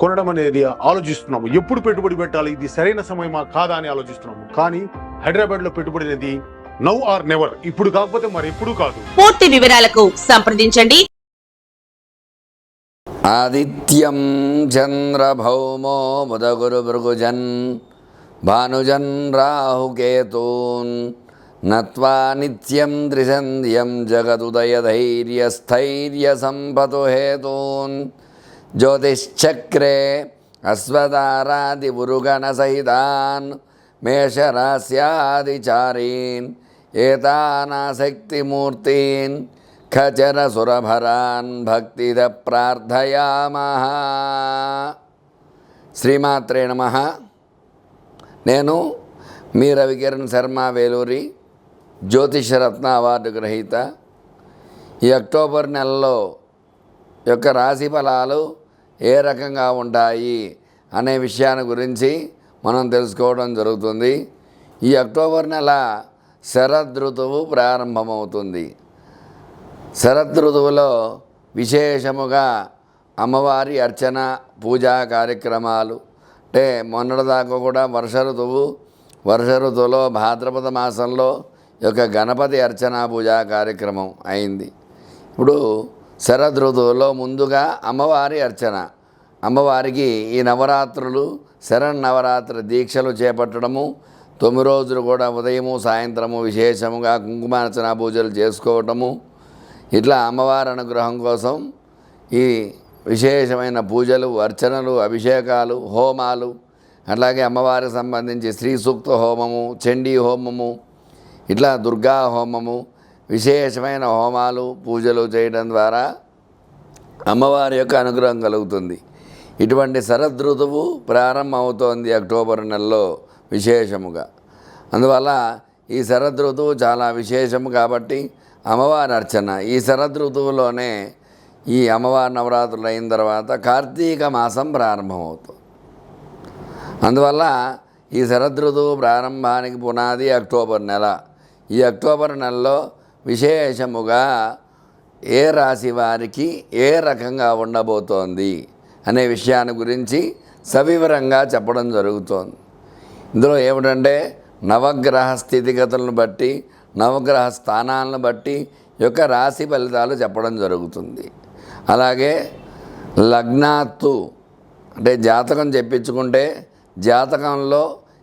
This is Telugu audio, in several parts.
కొనడం అనేది ఆలోచిస్తున్నాము. ఎప్పుడు పెట్టుబడి పెట్టాలి? ఇది సరైన సమయమా? కాదా అని ఆలోచిస్తున్నాము. కానీ హైదరాబాద్లో పెట్టుబడి అనేది నవ్ ఆర్ నెవర్. ఇప్పుడు కాకపోతే మరి ఎప్పుడు కాదు. పూర్తి వివరాలకు సంప్రదించండి. ఆదిత్యం చంద్రభౌమో బుధగురుభృగుజన్ భానుజన్ రాహుకేతూన్ నత్వా నిత్యం త్రిసంధ్యం జగదుదయధైర్యస్థైర్యసంపతు హేతూన్. జ్యోతిశ్చక్రే అశ్వధారాది ఉరుగణ సహితాన్ మేషరాస్యాదిచారీన్ ఏతానాశక్తిమూర్తీన్ ఖచరసురభరాన్ భక్తిద ప్రార్థయామహ శ్రీమాత్రే నమ నేను మీ రవికిరణ్ శర్మ వేలూరి జ్యోతిషరత్న అవార్డు గ్రహీత. ఈ అక్టోబర్ నెలలో యొక్క రాశి ఫలాలు ఏ రకంగా ఉంటాయి అనే విషయాన్ని గురించి మనం తెలుసుకోవడం జరుగుతుంది. ఈ అక్టోబర్ నెల శరదృతువు ప్రారంభమవుతుంది. శరదృతువులో విశేషముగా అమ్మవారి అర్చన పూజా కార్యక్రమాలు. అంటే మొన్నటిదాకా కూడా వర్ష ఋతువు వర్ష ఋతువులో భాద్రపద మాసంలో యొక్క గణపతి అర్చన పూజా కార్యక్రమం అయింది. ఇప్పుడు శరద్ ఋతువులో ముందుగా అమ్మవారి అర్చన. అమ్మవారికి ఈ నవరాత్రులు శరణ్ నవరాత్రి దీక్షలు చేపట్టడము తొమ్మిది రోజులు కూడా ఉదయము సాయంత్రము విశేషముగా కుంకుమార్చన పూజలు చేసుకోవటము. ఇట్లా అమ్మవారి అనుగ్రహం కోసం ఈ విశేషమైన పూజలు అర్చనలు అభిషేకాలు హోమాలు అట్లాగే అమ్మవారికి సంబంధించి శ్రీ సూక్త హోమము చండీ హోమము ఇట్లా దుర్గా హోమము విశేషమైన హోమాలు పూజలు చేయడం ద్వారా అమ్మవారి యొక్క అనుగ్రహం కలుగుతుంది. ఇటువంటి శరద్ ఋతువు ప్రారంభమవుతోంది అక్టోబర్ నెలలో విశేషముగా. అందువల్ల ఈ శరద్ ఋతువు చాలా విశేషము కాబట్టి అమ్మవారి అర్చన. ఈ శరద్ ఋతువులోనే ఈ అమ్మవారి నవరాత్రులు అయిన తర్వాత కార్తీక మాసం ప్రారంభమవుతుంది. అందువల్ల ఈ శరద్ ఋతువు ప్రారంభానికి పునాది అక్టోబర్ నెల. ఈ అక్టోబర్ నెలలో విశేషముగా ఏ రాశి వారికి ఏ రకంగా ఉండబోతోంది అనే విషయాన్ని గురించి సవివరంగా చెప్పడం జరుగుతోంది. ఇందులో ఏమిటంటే నవగ్రహ స్థితిగతులను బట్టి నవగ్రహ స్థానాలను బట్టి యొక్క రాశి ఫలితాలు చెప్పడం జరుగుతుంది. అలాగే లగ్నాత్తు అంటే జాతకం చెప్పించుకుంటే జాతకంలో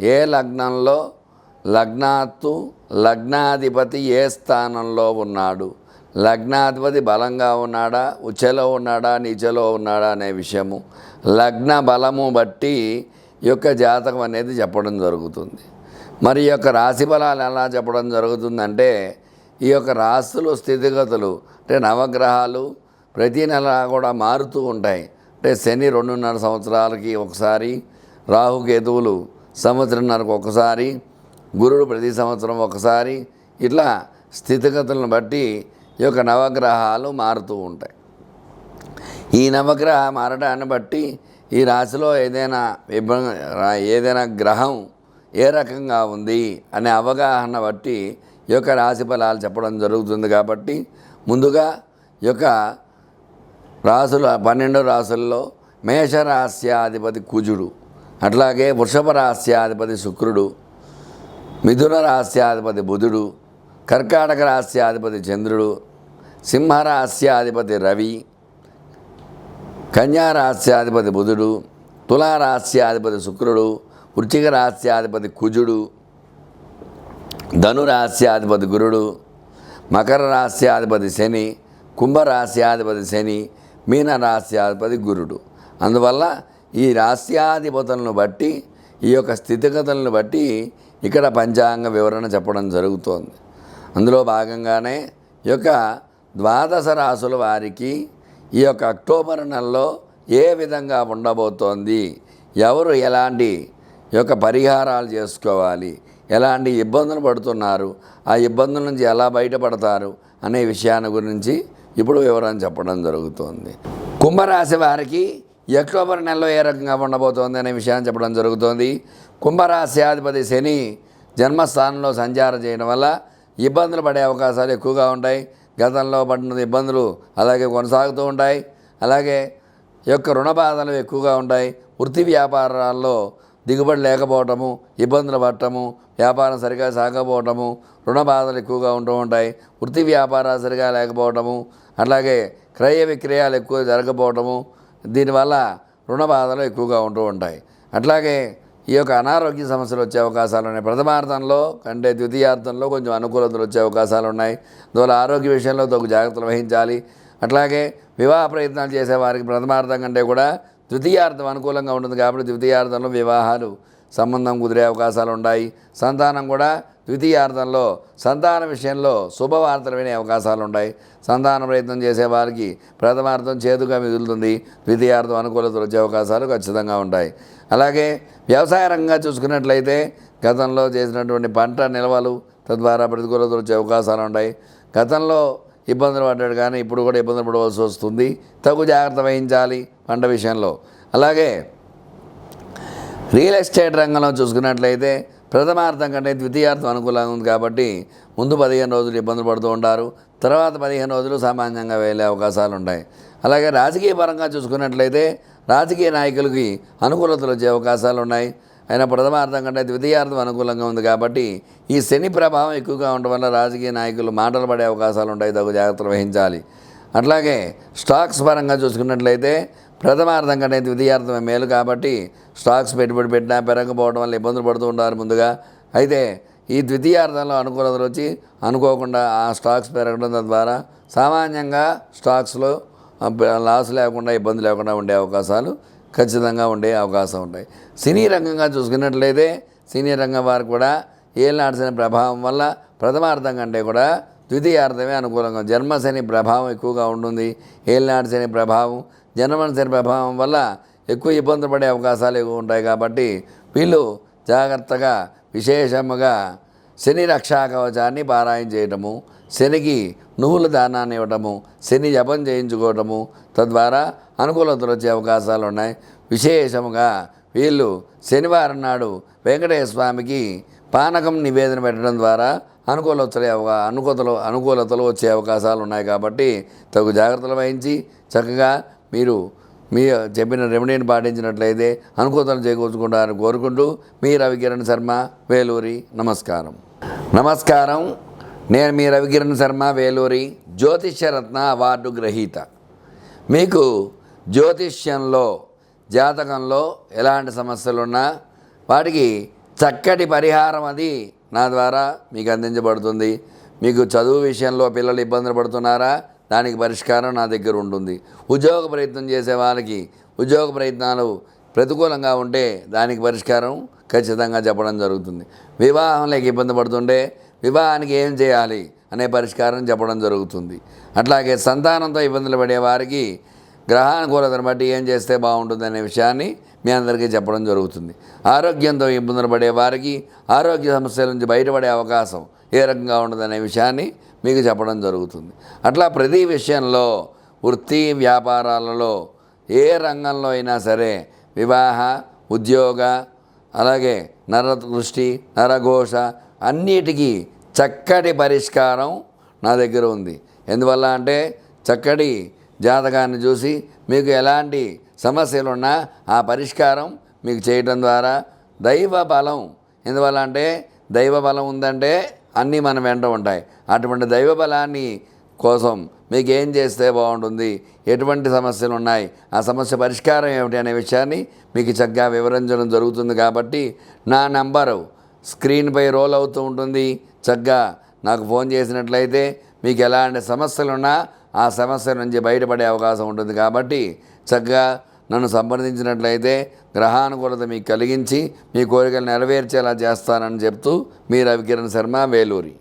ఏ లగ్నంలో లగ్నాత్తు లగ్నాధిపతి ఏ స్థానంలో ఉన్నాడు? లగ్నాధిపతి బలంగా ఉన్నాడా? ఉచలో ఉన్నాడా? నీచలో ఉన్నాడా అనే విషయము. లగ్న బలము బట్టి ఈ యొక్క జాతకం అనేది చెప్పడం జరుగుతుంది. మరి ఈ యొక్క రాశి బలాలు ఎలా చెప్పడం జరుగుతుందంటే ఈ యొక్క రాశులు స్థితిగతులు అంటే నవగ్రహాలు ప్రతి నెల కూడా మారుతూ ఉంటాయి. అంటే శని రెండున్నర సంవత్సరాలకి ఒకసారి రాహుకేతువులు సంవత్సరంన్నరకు ఒకసారి గురుడు ప్రతి సంవత్సరం ఒకసారి ఇట్లా స్థితిగతులను బట్టి ఈ యొక్క నవగ్రహాలు మారుతూ ఉంటాయి. ఈ నవగ్రహ మారడాన్ని బట్టి ఈ రాశిలో ఏదైనా ఇబ్బంది ఏదైనా గ్రహం ఏ రకంగా ఉంది అనే అవగాహన బట్టి ఈ యొక్క రాశి ఫలాలు చెప్పడం జరుగుతుంది కాబట్టి ముందుగా ఈ యొక్క రాసుల పన్నెండు రాసుల్లో మేషరాస్యాధిపతి కుజుడు అట్లాగే వృషభ రాస్యాధిపతి శుక్రుడు మిథున రహస్యాధిపతి బుధుడు కర్కాటక రహస్యాధిపతి చంద్రుడు సింహ రహస్యాధిపతి రవి కన్యా రహస్యాధిపతి బుధుడు తులారాస్యాధిపతి శుక్రుడు వృచ్చిక రహస్యాధిపతి కుజుడు ధను రహస్యాధిపతి గురుడు మకర రహస్యాధిపతి శని కుంభ రహస్యాధిపతి శని మీన రహస్యాధిపతి గురుడు. అందువల్ల ఈ రహస్యాధిపతులను బట్టి ఈ యొక్క స్థితిగతులను బట్టి ఇక్కడ పంచాంగ వివరణ చెప్పడం జరుగుతోంది. అందులో భాగంగానే ఈ యొక్క ద్వాదశ రాసుల వారికి ఈ యొక్క అక్టోబర్ నెలలో ఏ విధంగా ఉండబోతోంది ఎవరు ఎలాంటి యొక్క పరిహారాలు చేసుకోవాలి ఎలాంటి ఇబ్బందులు పడుతున్నారు ఆ ఇబ్బందుల నుంచి ఎలా బయటపడతారు అనే విషయాన్ని గురించి ఇప్పుడు వివరణ చెప్పడం జరుగుతుంది. కుంభరాశి వారికి అక్టోబర్ నెలలో ఏ రకంగా ఉండబోతోంది అనే విషయాన్ని చెప్పడం జరుగుతోంది. కుంభరాశ్యాధిపతి శని జన్మస్థానంలో సంచారం చేయడం వల్ల ఇబ్బందులు పడే అవకాశాలు ఎక్కువగా ఉంటాయి. గతంలో పడిన ఇబ్బందులు అలాగే కొనసాగుతూ ఉంటాయి. అలాగే యొక్క రుణ బాధలు ఎక్కువగా ఉంటాయి. వృత్తి వ్యాపారాల్లో దిగుబడి లేకపోవటము ఇబ్బందులు పడటము వ్యాపారం సరిగా సాగకపోవటము రుణ బాధలు ఎక్కువగా ఉంటూ ఉంటాయి. వృత్తి వ్యాపారాలు సరిగా లేకపోవటము అలాగే క్రయ విక్రయాలు ఎక్కువ జరగకపోవటము దీనివల్ల రుణ బాధలు ఎక్కువగా ఉంటూ ఉంటాయి. అట్లాగే ఈ యొక్క అనారోగ్య సమస్యలు వచ్చే అవకాశాలు ఉన్నాయి. ప్రథమార్థంలో కంటే ద్వితీయార్థంలో కొంచెం అనుకూలతలు వచ్చే అవకాశాలు ఉన్నాయి. అందువల్ల ఆరోగ్య విషయంలో తగు జాగ్రత్తలు వహించాలి. అట్లాగే వివాహ ప్రయత్నాలు చేసే వారికి ప్రథమార్థం కంటే కూడా ద్వితీయార్థం అనుకూలంగా ఉంటుంది కాబట్టి ద్వితీయార్థంలో వివాహాలు సంబంధం కుదిరే అవకాశాలు ఉన్నాయి సంతానం కూడా ద్వితీయార్థంలో సంతాన విషయంలో శుభవార్తలు వినే అవకాశాలు ఉన్నాయి సంతాన ప్రయత్నం చేసే వారికి ప్రథమార్థం చేదుగా మిగులుతుంది. ద్వితీయార్థం అనుకూలతలు వచ్చే అవకాశాలు ఖచ్చితంగా ఉంటాయి. అలాగే వ్యవసాయ రంగంగా చూసుకున్నట్లయితే గతంలో చేసినటువంటి పంట నిల్వలు తద్వారా ప్రతికూలతలు వచ్చే అవకాశాలు ఉంటాయి గతంలో ఇబ్బందులు పడ్డాడు కానీ ఇప్పుడు కూడా ఇబ్బందులు పడవలసి వస్తుంది. తగు జాగ్రత్త వహించాలి పంట విషయంలో. అలాగే రియల్ ఎస్టేట్ రంగంలో చూసుకున్నట్లయితే ప్రథమార్థం కంటే ద్వితీయార్థం అనుకూలంగా ఉంది కాబట్టి ముందు పదిహేను రోజులు ఇబ్బందులు పడుతూ ఉంటారు. తర్వాత పదిహేను రోజులు సామాన్యంగా వెళ్ళే అవకాశాలు ఉంటాయి. అలాగే రాజకీయ పరంగా చూసుకున్నట్లయితే రాజకీయ నాయకులకి అనుకూలతలు వచ్చే అవకాశాలు ఉన్నాయి. అయినా ప్రథమార్థం కంటే ద్వితీయార్థం అనుకూలంగా ఉంది కాబట్టి ఈ శని ప్రభావం ఎక్కువగా ఉండడం వల్ల రాజకీయ నాయకులు మాటలు పడే అవకాశాలు ఉంటాయి. తగు జాగ్రత్తలు వహించాలి. అట్లాగే స్టాక్స్ పరంగా చూసుకున్నట్లయితే ప్రథమార్థం కంటే ద్వితీయార్థమే మేలు కాబట్టి స్టాక్స్ పెట్టుబడి పెట్టినా పెరగకపోవడం వల్ల ఇబ్బందులు పడుతూ ఉంటారు ముందుగా. అయితే ఈ ద్వితీయార్థంలో అనుకూలతలు వచ్చి అనుకోకుండా ఆ స్టాక్స్ పెరగడం ద్వారా సామాన్యంగా స్టాక్స్లో లాస్ లేకుండా ఇబ్బంది లేకుండా ఉండే అవకాశాలు ఖచ్చితంగా ఉండే అవకాశం ఉంటాయి. సినీ రంగంగా చూసుకున్నట్లయితే సినీ రంగం వారు కూడా ఏలినాడిసిన ప్రభావం వల్ల ప్రథమార్థం కంటే కూడా ద్వితీయార్థమే అనుకూలంగా జన్మశని ప్రభావం ఎక్కువగా ఉంటుంది ఏలినాడు ప్రభావం జన్మశని ప్రభావం వల్ల ఎక్కువ ఇబ్బంది పడే అవకాశాలు ఎక్కువ ఉంటాయి కాబట్టి వీళ్ళు జాగ్రత్తగా విశేషముగా శని రక్షా కవచాన్ని పారాయణ చేయటము శనికి నువ్వుల దానాన్ని ఇవ్వటము శని జపం చేయించుకోవటము తద్వారా అనుకూలతలు వచ్చే అవకాశాలు ఉన్నాయి. విశేషముగా వీళ్ళు శనివారం నాడు వెంకటేశ్వర స్వామికి పానకం నివేదన పెట్టడం ద్వారా అనుకూలతలు అవగా అనుకూలతలు అనుకూలతలు వచ్చే అవకాశాలు ఉన్నాయి కాబట్టి తగు జాగ్రత్తలు వహించి చక్కగా మీరు మీ చెప్పిన రెమెడీని పాటించినట్లయితే అనుకూలతలు చేకూర్చుకుంటారని కోరుకుంటూ మీ రవికిరణ్ శర్మ వేలూరి నమస్కారం. నమస్కారం. నేను మీ రవికిరణ్ శర్మ వేలూరి జ్యోతిష్యరత్న అవార్డు గ్రహీత. మీకు జ్యోతిష్యంలో జాతకంలో ఎలాంటి సమస్యలున్నా వాటికి చక్కటి పరిహారం అది నా ద్వారా మీకు అందించబడుతుంది. మీకు చదువు విషయంలో పిల్లలు ఇబ్బందులు పడుతున్నారా? దానికి పరిష్కారం నా దగ్గర ఉంటుంది. ఉద్యోగ ప్రయత్నం చేసే వాళ్ళకి ఉద్యోగ ప్రయత్నాలు ప్రతికూలంగా ఉంటే దానికి పరిష్కారం ఖచ్చితంగా చెప్పడం జరుగుతుంది. వివాహం లేక ఇబ్బంది పడుతుంటే వివాహానికి ఏం చేయాలి అనే పరిష్కారం చెప్పడం జరుగుతుంది. అట్లాగే సంతానంతో ఇబ్బందులు పడే వారికి గ్రహానుకూలతను బట్టి ఏం చేస్తే బాగుంటుంది అనే విషయాన్ని మీ అందరికీ చెప్పడం జరుగుతుంది. ఆరోగ్యంతో ఇబ్బందులు పడే వారికి ఆరోగ్య సమస్యల నుంచి బయటపడే అవకాశం ఏ రకంగా ఉండదనే విషయాన్ని మీకు చెప్పడం జరుగుతుంది. అట్లా ప్రతి విషయంలో వృత్తి వ్యాపారాలలో ఏ రంగంలో అయినా సరే వివాహ ఉద్యోగ అలాగే నర దృష్టి నరఘోష అన్నిటికీ చక్కటి పరిష్కారం నా దగ్గర ఉంది. ఎందువల్ల అంటే చక్కటి జాతకాన్ని చూసి మీకు ఎలాంటి సమస్యలు ఉన్నా ఆ పరిష్కారం మీకు చేయటం ద్వారా దైవ బలం. ఎందువల్ల అంటే దైవ బలం ఉందంటే అన్నీ మన వెంట ఉంటాయి. అటువంటి దైవ బలాన్ని కోసం మీకు ఏం చేస్తే బాగుంటుంది? ఎటువంటి సమస్యలు ఉన్నాయి? ఆ సమస్య పరిష్కారం ఏమిటి అనే విషయాన్ని మీకు చక్కగా వివరించడం జరుగుతుంది కాబట్టి నా నంబరు స్క్రీన్పై రోల్ అవుతూ ఉంటుంది. చక్కగా నాకు ఫోన్ చేసినట్లయితే మీకు ఎలాంటి సమస్యలున్నా ఆ సమస్య నుంచి బయటపడే అవకాశం ఉంటుంది కాబట్టి చక్కగా నన్ను సంప్రదించినట్లయితే గ్రహానుకూలత మీకు కలిగించి మీ కోరికలు నెరవేర్చేలా చేస్తానని చెప్తూ మీ రవికిరణ్ శర్మ వేలూరి.